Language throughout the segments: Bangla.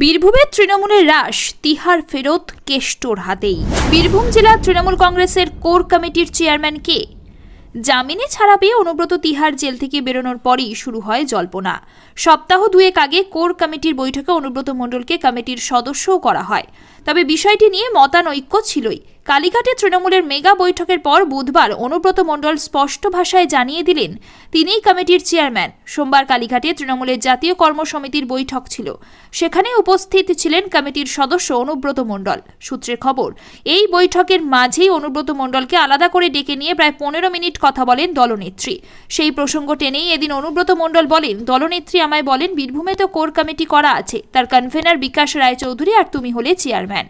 বীরভূমের তৃণমূলের রাস তিহার ফেরত কেষ্টর হাতেই। বীরভূম জেলা তৃণমূল কংগ্রেসের কোর কমিটির চেয়ারম্যান কে? জামিনে ছাড়া পেয়ে অনুব্রত তিহার জেল থেকে বেরোনোর পরই শুরু হয় জল্পনা। সপ্তাহ দুয়েক আগে কোর কমিটির বৈঠকে অনুব্রত মণ্ডলকে কমিটির সদস্যও করা হয়। তবে বিষয়টি নিয়ে মতানৈক্য ছিলই। কালীঘাটে তৃণমূলের মেগা বৈঠকের পর বুধবার অনুব্রত মণ্ডল স্পষ্ট ভাষায় জানিয়ে দিলেন, তিনিই কমিটির চেয়ারম্যান। সোমবার কালীঘাটে তৃণমূলের জাতীয় কর্মসমিতির বৈঠক ছিল। সেখানে উপস্থিত ছিলেন কমিটির সদস্য অনুব্রত মণ্ডল। সূত্রে খবর, এই বৈঠকের মাঝেই অনুব্রত মণ্ডলকে আলাদা করে ডেকে নিয়ে প্রায় পনেরো মিনিট কথা বলেন দলনেত্রী। সেই প্রসঙ্গ টেনেই এদিন অনুব্রত মণ্ডল বলেন, দলনেত্রী আমায় বলেন, বীরভূমে তো কোর কমিটি করা আছে। তার কনভেনার বিকাশ রায়চৌধুরী আর তুমি হলে চেয়ারম্যান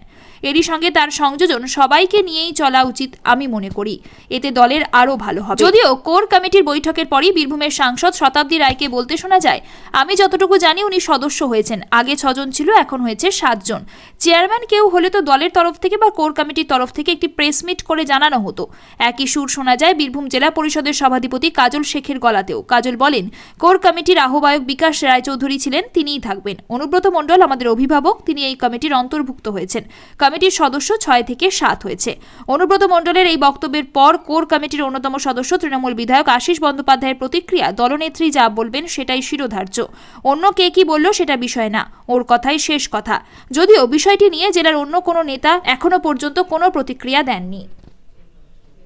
এরই সঙ্গে তার সংযোজন সবাইকে নিয়েই চলা উচিত আমি মনে করি। এতে দলের আরও ভালো হবে। যদিও কোর কমিটির বৈঠকের পরই বীরভূমের সাংসদ শতাব্দী রায়কে বলতে শোনা যায়, আমি যতটুকু জানি উনি সদস্য হয়েছেন, আগে ছজন ছিল, এখন হয়েছে সাতজন। চেয়ারম্যান কেউ হলে তো দলের তরফ থেকে বা কোর কমিটির তরফ থেকে একটি প্রেস মিট করে জানানো হতো। একই সুর শোনা যায় বীরভূম জেলা পরিষদের সভাধিপতি কাজল শেখের গলাতেও। কাজল বলেন, কোর কমিটির আহ্বায়ক বিকাশ রায়চৌধুরী ছিলেন, তিনিই থাকবেন। অনুব্রত মণ্ডল আমাদের অভিভাবক, তিনি এই কমিটির অন্তর্ভুক্ত হয়েছেন। কমিটির সদস্য ছয় থেকে সাত হয়েছে। অনুব্রত মণ্ডলের এই বক্তব্যের পর কোর কমিটির অন্যতম সদস্য তৃণমূল বিধায়ক আশিস বন্দ্যোপাধ্যায়ের প্রতিক্রিয়া দলনেত্রী যা বলবেন সেটাই শিরোধার্য। অন্য কে কি বলল সেটা বিষয় না, ওর কথাই শেষ কথা। যদিও বিষয়টি নিয়ে জেলার অন্য কোনো নেতা এখনও পর্যন্ত কোনো প্রতিক্রিয়া দেননি।